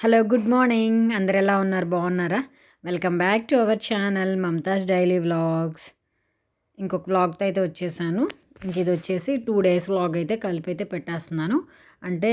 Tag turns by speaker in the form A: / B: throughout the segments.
A: Hello good morning. అందరు ఎలా ఉన్నారు? బాగున్నారా? Welcome back to our channel Mumtaz daily vlogs. ఇంకొక వ్లాగ్తో అయితే వచ్చేసాను. ఇంక ఇది వచ్చేసి టూ డేస్ వ్లాగ్ అయితే కలిపి అయితే పెట్టేస్తున్నాను. అంటే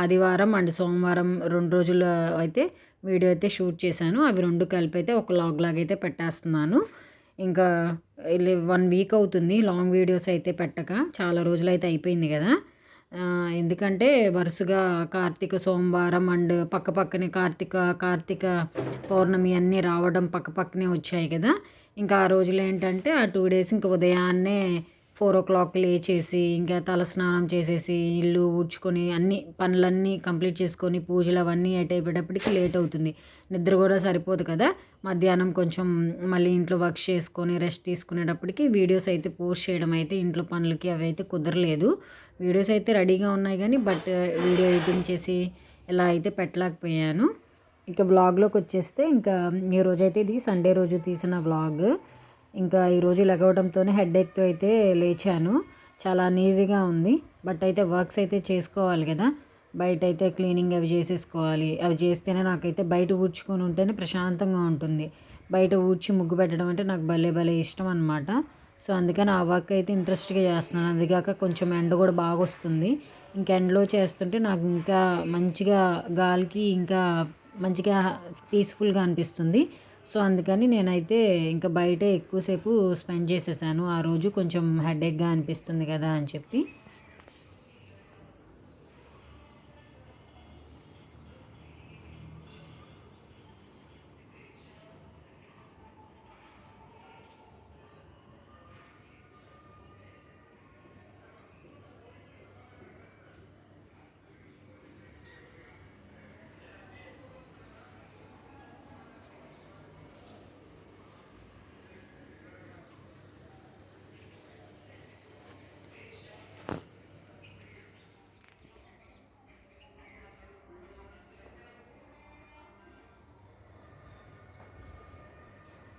A: ఆదివారం అండ్ సోమవారం రెండు రోజులు అయితే వీడియో అయితే షూట్ చేశాను. అవి రెండు కలిపి అయితే ఒక లాగ్ లాగా అయితే పెట్టేస్తున్నాను. ఇంకా వన్ వీక్ అవుతుంది. లాంగ్ వీడియోస్ అయితే పెట్టక. చాలా రోజులు అయితే అయిపోయింది కదా. ఎందుకంటే వరుసగా కార్తీక సోమవారం అండ్ పక్క పక్కనే కార్తీక కార్తీక పౌర్ణమి అన్నీ రావడం పక్క పక్కనే వచ్చాయి కదా. ఇంకా ఆ రోజులు ఏంటంటే ఆ టూ డేస్ ఇంకా ఉదయాన్నే ఫోర్ ఓ క్లాక్ లేచేసి ఇంకా తల స్నానం చేసేసి ఇల్లు ఊడ్చుకొని అన్ని పనులన్నీ కంప్లీట్ చేసుకొని పూజలు అవన్నీ ఎట్ అయిపోయేటప్పటికి లేట్ అవుతుంది. నిద్ర కూడా సరిపోదు కదా. మధ్యాహ్నం కొంచెం మళ్ళీ ఇంట్లో వర్క్ చేసుకొని రెస్ట్ తీసుకునేటప్పటికి వీడియోస్ అయితే పోస్ట్ చేయడం అయితే ఇంట్లో పనులకి అవి అయితే కుదరలేదు. వీడియోస్ అయితే రెడీగా ఉన్నాయి కానీ బట్ వీడియో ఎడిటింగ్ చేసి ఇలా అయితే పెట్టలేకపోయాను. ఇంకా వ్లాగ్లోకి వచ్చేస్తే ఇంకా ఈ రోజు అయితే ఇది సండే రోజు తీసిన వ్లాగ్. ఇంకా ఈరోజు లెగవడంతోనే హెడ్ ఎక్తో అయితే లేచాను. చాలా నీజీగా ఉంది. బట్ అయితే వర్క్స్ అయితే చేసుకోవాలి కదా. బయట అయితే క్లీనింగ్ అవి చేసేసుకోవాలి. అవి చేస్తేనే నాకైతే బయట ఊడ్చుకొని ఉంటేనే ప్రశాంతంగా ఉంటుంది. బయట ఊడ్చి ముగ్గు పెట్టడం అంటే నాకు భలే భలే ఇష్టం అనమాట సో అందుకని ఆ వర్క్ అయితే ఇంట్రెస్ట్గా చేస్తున్నాను. అదిగాక కొంచెం ఎండ కూడా బాగా వస్తుంది. ఇంకా ఎండలో చేస్తుంటే నాకు ఇంకా మంచిగా గాలికి ఇంకా మంచిగా పీస్ఫుల్గా అనిపిస్తుంది. సో అందుకని నేనైతే ఇంకా బయటే ఎక్కువసేపు స్పెండ్ చేసేసాను. ఆ రోజు కొంచెం హెడేక్గా అనిపిస్తుంది కదా అని చెప్పి.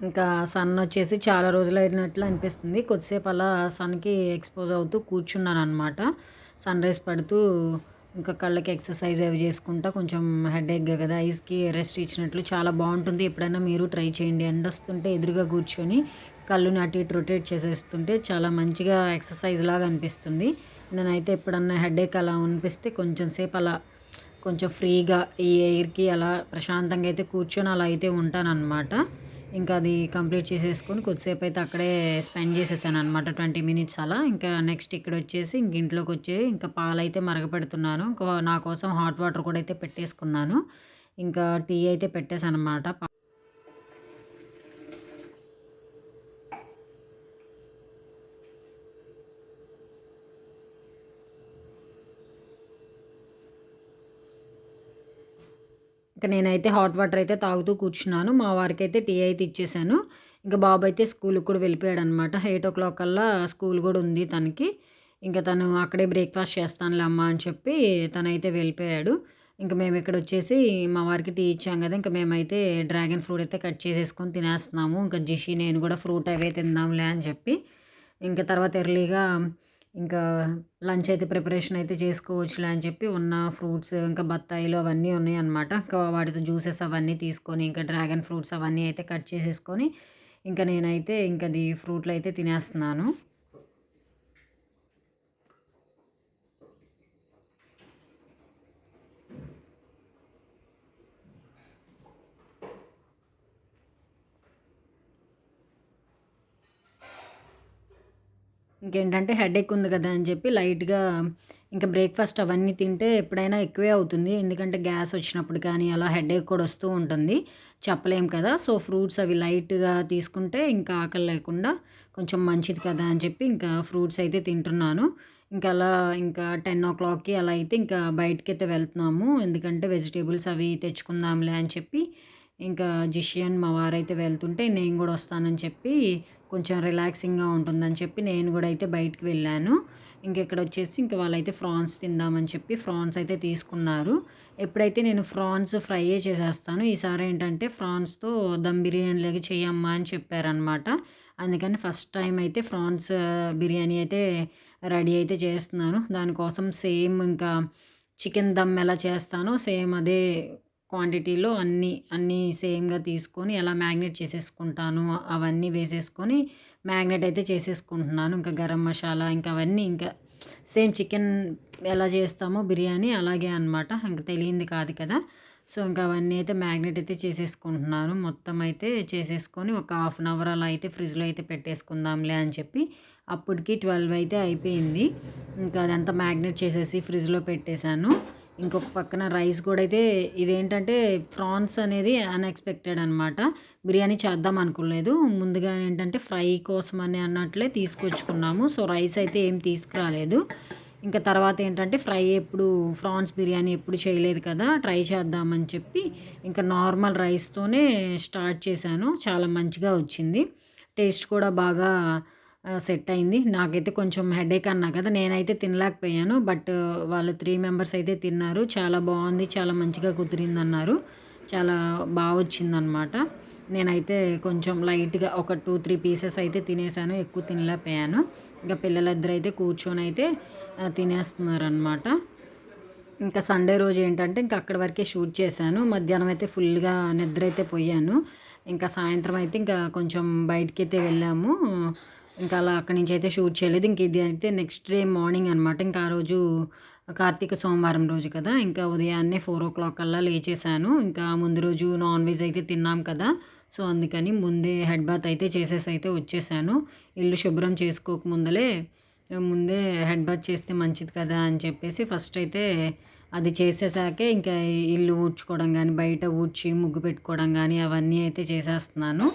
A: ఇంకా సన్ వచ్చేసి చాలా రోజులు అయినట్లు అనిపిస్తుంది. కొద్దిసేపు అలా సన్కి ఎక్స్పోజ్ అవుతూ కూర్చున్నాను అనమాట సన్ రైస్ పడుతూ ఇంకా కళ్ళకి ఎక్సర్సైజ్ అవి చేసుకుంటా కొంచెం హెడేక్ కదా ఐస్కి రెస్ట్ ఇచ్చినట్లు చాలా బాగుంటుంది. ఎప్పుడైనా మీరు ట్రై చేయండి. ఎండ వస్తుంటే ఎదురుగా కూర్చొని కళ్ళుని అటు ఇటు రొటేట్ చేసేస్తుంటే చాలా మంచిగా ఎక్సర్సైజ్ లాగా అనిపిస్తుంది. నేనైతే ఎప్పుడన్నా హెడేక్ అలా అనిపిస్తే కొంచెం సేపు అలా కొంచెం ఫ్రీగా ఈ ఎయిర్కి అలా ప్రశాంతంగా అయితే కూర్చొని అలా అయితే ఉంటానన్నమాట. ఇంకా అది కంప్లీట్ చేసేసుకొని కొద్దిసేపు అయితే అక్కడే స్పెండ్ చేసేసాను అనమాట ట్వంటీ మినిట్స్ అలా. ఇంకా నెక్స్ట్ ఇక్కడ వచ్చేసి ఇంక ఇంట్లోకి వచ్చి ఇంకా పాలైతే మరగపెడుతున్నాను. ఇంకా నా కోసం హాట్ వాటర్ కూడా అయితే పెట్టేసుకున్నాను. ఇంకా టీ అయితే పెట్టేసాను అనమాట ఇంకా నేనైతే హాట్ వాటర్ అయితే తాగుతూ కూర్చున్నాను. మా వారికి అయితే టీ అయితే ఇచ్చేసాను. ఇంకా బాబు అయితే స్కూల్కి కూడా వెళ్ళిపోయాడు అనమాట ఎయిట్ ఓ క్లాక్ కల్లా స్కూల్ కూడా ఉంది తనకి. ఇంకా తను అక్కడే బ్రేక్ఫాస్ట్ చేస్తానులే అమ్మ అని చెప్పి తనైతే వెళ్ళిపోయాడు. ఇంకా మేము ఇక్కడ వచ్చేసి మా వారికి టీ ఇచ్చాం కదా ఇంకా మేమైతే డ్రాగన్ ఫ్రూట్ అయితే కట్ చేసేసుకొని తినేస్తున్నాము. ఇంకా జిషి నేను కూడా ఫ్రూట్ అవే తిందాంలే అని చెప్పి. ఇంకా తర్వాత ఎర్లీగా ఇంకా లంచ్ అయితే ప్రిపరేషన్ అయితే చేసుకోవచ్చులే అని చెప్పి ఉన్న ఫ్రూట్స్ ఇంకా బత్తాయిలు అవన్నీ ఉన్నాయి అనమాట ఇంకా వాటితో జ్యూసెస్ అవన్నీ తీసుకొని ఇంకా డ్రాగన్ ఫ్రూట్స్ అవన్నీ అయితే కట్ చేసేసుకొని ఇంకా నేనైతే ఇంకా అది ఫ్రూట్లు అయితే తినేస్తున్నాను. ఇంకేంటంటే హెడేక్ ఉంది కదా అని చెప్పి లైట్గా ఇంకా బ్రేక్ఫాస్ట్ అవన్నీ తింటే ఎప్పుడైనా ఎక్కువే అవుతుంది. ఎందుకంటే గ్యాస్ వచ్చినప్పుడు కానీ అలా హెడేక్ కూడా వస్తూ ఉంటుంది. చెప్పలేం కదా. సో ఫ్రూట్స్ అవి లైట్గా తీసుకుంటే ఇంకా ఆకలి లేకుండా కొంచెం మంచిది కదా అని చెప్పి ఇంకా ఫ్రూట్స్ అయితే తింటున్నాను. ఇంకా అలా ఇంకా టెన్ ఓ క్లాక్కి అలా అయితే ఇంకా బయటకి అయితే వెళ్తున్నాము. ఎందుకంటే వెజిటేబుల్స్ అవి తెచ్చుకుందాంలే అని చెప్పి ఇంకా జిషియన్ మా వారైతే వెళ్తుంటే నేను కూడా వస్తానని చెప్పి కొంచెం రిలాక్సింగ్గా ఉంటుందని చెప్పి నేను కూడా అయితే బయటకు వెళ్ళాను. ఇంకెక్కడ వచ్చేసి ఇంక వాళ్ళైతే ఫ్రాన్స్ తిందామని చెప్పి ఫ్రాన్స్ అయితే తీసుకున్నారు. ఎప్పుడైతే నేను ఫ్రాన్స్ ఫ్రై చేసేస్తాను ఈసారి ఏంటంటే ఫ్రాన్స్తో దమ్ బిర్యానీలాగా చేయమ్మా అని చెప్పారనమాట అందుకని ఫస్ట్ టైం అయితే ఫ్రాన్స్ బిర్యానీ అయితే రెడీ అయితే చేస్తున్నాను. దానికోసం సేమ్ ఇంకా చికెన్ దమ్ ఎలా చేస్తానో సేమ్ అదే క్వాంటిటీలో అన్నీ అన్నీ సేమ్గా తీసుకొని ఎలా మ్యాగ్నెట్ చేసేసుకుంటాను. అవన్నీ వేసేసుకొని మ్యాగ్నెట్ అయితే చేసేసుకుంటున్నాను. ఇంకా గరం మసాలా ఇంకా అవన్నీ ఇంకా సేమ్ చికెన్ ఎలా చేస్తామో బిర్యానీ అలాగే అనమాట ఇంకా తెలియంది కాదు కదా. సో ఇంకా అవన్నీ అయితే మ్యాగ్నెట్ అయితే చేసేసుకుంటున్నాను. మొత్తం అయితే చేసేసుకొని ఒక హాఫ్ అన్ అవర్ అలా అయితే ఫ్రిడ్జ్లో అయితే పెట్టేసుకుందాంలే అని చెప్పి అప్పటికి ట్వెల్వ్ అయితే అయిపోయింది. ఇంకా అదంతా మ్యాగ్నెట్ చేసేసి ఫ్రిడ్జ్లో పెట్టేశాను. ఇంకొక పక్కన రైస్ కూడా అయితే ఇదేంటంటే ప్రాన్స్ అనేది అన్ఎక్స్పెక్టెడ్ అనమాట బిర్యానీ చేద్దాం అనుకోలేదు. ముందుగా ఏంటంటే ఫ్రై కోసం అని అన్నట్లే తీసుకొచ్చుకున్నాము. సో రైస్ అయితే ఏం తీసుకురాలేదు. ఇంకా తర్వాత ఏంటంటే ఫ్రై ఎప్పుడు ఫ్రాన్స్ బిర్యానీ ఎప్పుడు చేయలేదు కదా ట్రై చేద్దామని చెప్పి ఇంకా నార్మల్ రైస్తోనే స్టార్ట్ చేశాను. చాలా మంచిగా వచ్చింది. టేస్ట్ కూడా బాగా సెట్ అయింది నాకైతే కొంచెం హెడేక్ అన్నా కదా నేనైతే తినలేకపోయాను. బట్ వాళ్ళు త్రీ మెంబర్స్ అయితే తిన్నారు. చాలా బాగుంది చాలా మంచిగా కుదిరింది అన్నారు చాలా బాగా వచ్చిందనమాట నేనైతే కొంచెం లైట్గా ఒక టూ త్రీ పీసెస్ అయితే తినేసాను ఎక్కువ తినలేకపోయాను. ఇంకా పిల్లలిద్దరు అయితే కూర్చొని అయితే తినేస్తున్నారనమాట ఇంకా సండే రోజు ఏంటంటే ఇంకా అక్కడి వరకే షూట్ చేశాను. మధ్యాహ్నం అయితే ఫుల్గా నిద్ర అయితే పోయాను. ఇంకా సాయంత్రం అయితే ఇంకా కొంచెం బయటికి అయితే వెళ్ళాము. ఇంకా అలా అక్కడి నుంచి అయితే షూట్ చేయలేదు. ఇంక ఇది అయితే నెక్స్ట్ డే మార్నింగ్ అనమాట ఇంకా ఆ రోజు కార్తీక సోమవారం రోజు కదా. ఇంకా ఉదయాన్నే ఫోర్ ఓ క్లాక్ అలా లేచేసాను ఇంకా ముందు రోజు నాన్ వెజ్ అయితే తిన్నాం కదా. సో అందుకని ముందే హెడ్ బాత్ అయితే చేసేసి అయితే వచ్చేసాను. ఇల్లు శుభ్రం చేసుకోక ముందలే ముందే హెడ్ బాత్ చేస్తే మంచిది కదా అని చెప్పేసి ఫస్ట్ అయితే అది చేసేసాకే ఇంకా ఇల్లు ఊడ్చుకోవడం కానీ బయట ఊడ్చి ముగ్గు పెట్టుకోవడం కానీ అవన్నీ అయితే చేసేస్తున్నాను.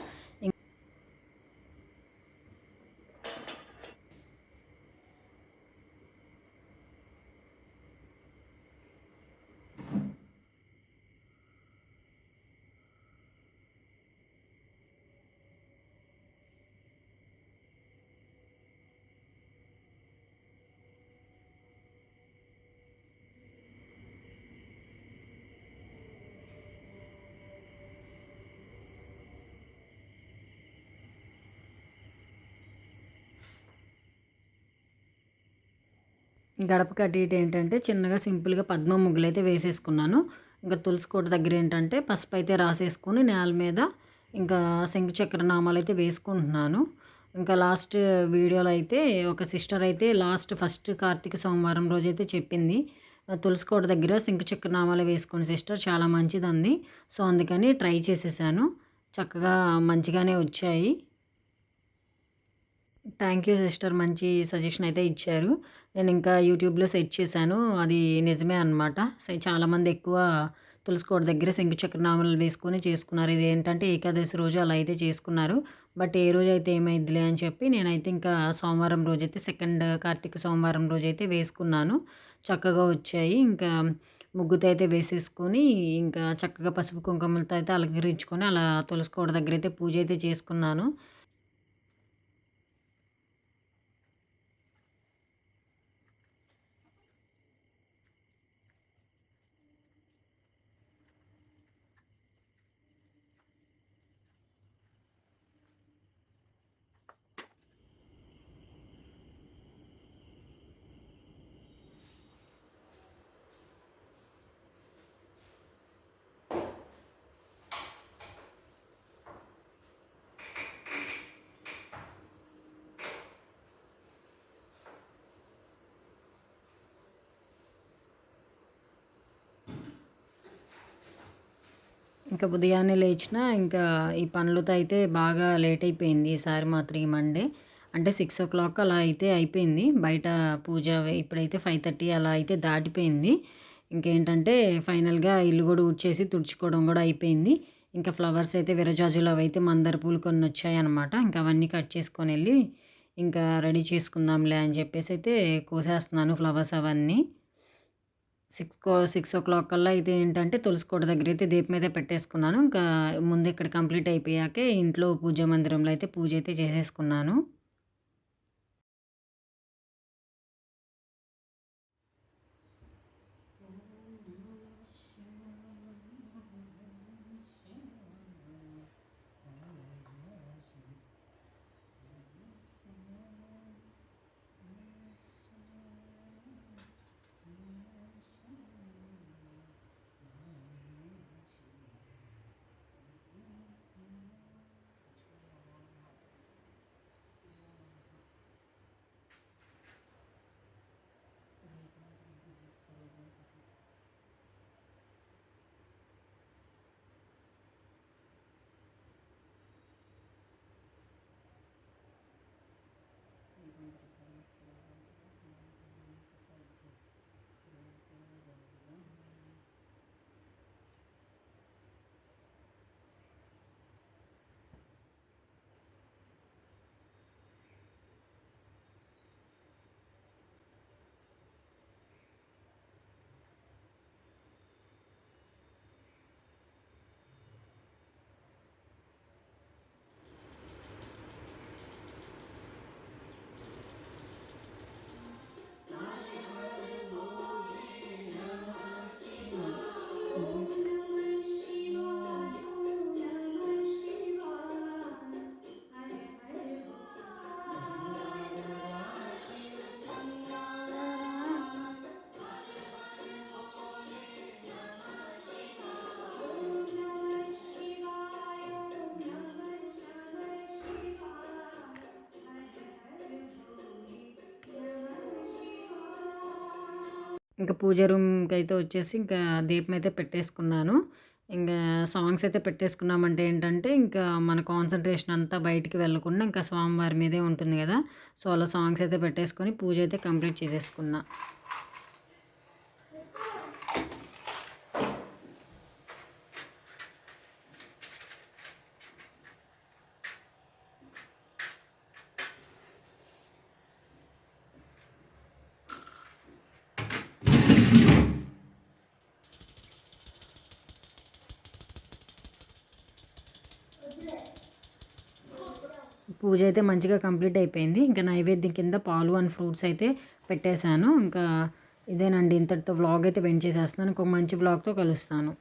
A: గడప కట్టి ఏంటంటే చిన్నగా సింపుల్గా పద్మ ముగ్గులు అయితే వేసేసుకున్నాను. ఇంకా తులసి కోట దగ్గర ఏంటంటే పసుపు అయితే రాసేసుకొని నేల మీద ఇంకా శంఖ చక్ర నామాలు అయితే వేసుకుంటున్నాను. ఇంకా లాస్ట్ వీడియోలో అయితే ఒక సిస్టర్ అయితే లాస్ట్ ఫస్ట్ కార్తీక సోమవారం రోజు అయితే చెప్పింది. తులసి కోట దగ్గర శంఖ చక్ర నామాలు వేసుకుని సిస్టర్ చాలా మంచిది అంది సో అందుకని ట్రై చేసేసాను. చక్కగా మంచిగానే వచ్చాయి. థ్యాంక్ యూ సిస్టర్ మంచి సజెషన్ అయితే ఇచ్చారు. నేను ఇంకా యూట్యూబ్లో సెర్చ్ చేశాను. అది నిజమే అనమాట చాలామంది ఎక్కువ తులసికోట దగ్గర శంకు వేసుకొని చేసుకున్నారు. ఇది ఏంటంటే ఏకాదశి రోజు అలా అయితే చేసుకున్నారు. బట్ ఏ రోజు అయితే ఏమైందిలే అని చెప్పి నేనైతే ఇంకా సోమవారం రోజైతే సెకండ్ కార్తీక సోమవారం రోజైతే వేసుకున్నాను. చక్కగా వచ్చాయి. ఇంకా ముగ్గుతో అయితే వేసేసుకొని ఇంకా చక్కగా పసుపు కుంకుమలతో అయితే అలంకరించుకొని అలా తులసికోట దగ్గర అయితే పూజ అయితే చేసుకున్నాను. ఇంకా ఉదయాన్నే లేచిన ఇంకా ఈ పనులతో అయితే బాగా లేట్ అయిపోయింది. ఈసారి మాత్రం ఈ మండే అంటే సిక్స్ ఓ క్లాక్ అలా అయితే అయిపోయింది. బయట పూజ ఇప్పుడైతే ఫైవ్ థర్టీ అలా అయితే దాటిపోయింది. ఇంకేంటంటే ఫైనల్గా ఇల్లు కూడా ఊడ్చేసి తుడుచుకోవడం కూడా అయిపోయింది. ఇంకా ఫ్లవర్స్ అయితే విరజాజులు అవి అయితే మందార పూలు కొన్ని వచ్చాయన్నమాట. ఇంకా అవన్నీ కట్ చేసుకొని వెళ్ళి ఇంకా రెడీ చేసుకుందాంలే అని చెప్పేసి అయితే కోసేస్తున్నాను ఫ్లవర్స్ అవన్నీ. సిక్స్ కో సిక్స్ ఓ క్లాక్ కల్లా అయితే ఏంటంటే తులసి కోట దగ్గర అయితే దీపం అయితే పెట్టేసుకున్నాను. ఇంకా ముందు ఇక్కడ కంప్లీట్ అయిపోయాకే ఇంట్లో పూజ మందిరంలో అయితే పూజ అయితే చేసేసుకున్నాను. ఇంకా పూజ రూమ్కి అయితే వచ్చేసి ఇంకా దీపం అయితే పెట్టేసుకున్నాను. ఇంకా సాంగ్స్ అయితే పెట్టేసుకున్నామంటే ఏంటంటే ఇంకా మన కాన్సన్ట్రేషన్ అంతా బయటికి వెళ్ళకుండా ఇంకా స్వామివారి మీదే ఉంటుంది కదా. సో అలా సాంగ్స్ అయితే పెట్టేసుకొని పూజ అయితే కంప్లీట్ చేసేసుకున్నా. పూజ అయితే మంచిగా కంప్లీట్ అయిపోయింది. ఇంకా నైవేద్యం కింద పాలు అండ్ ఫ్రూట్స్ అయితే పెట్టేశాను. ఇంకా ఇదేనండి. ఇంతటితో వ్లాగ్ అయితే వెంట్ చేసేస్తున్నాను. ఇంకొక మంచి వ్లాగ్తో కలుస్తాను.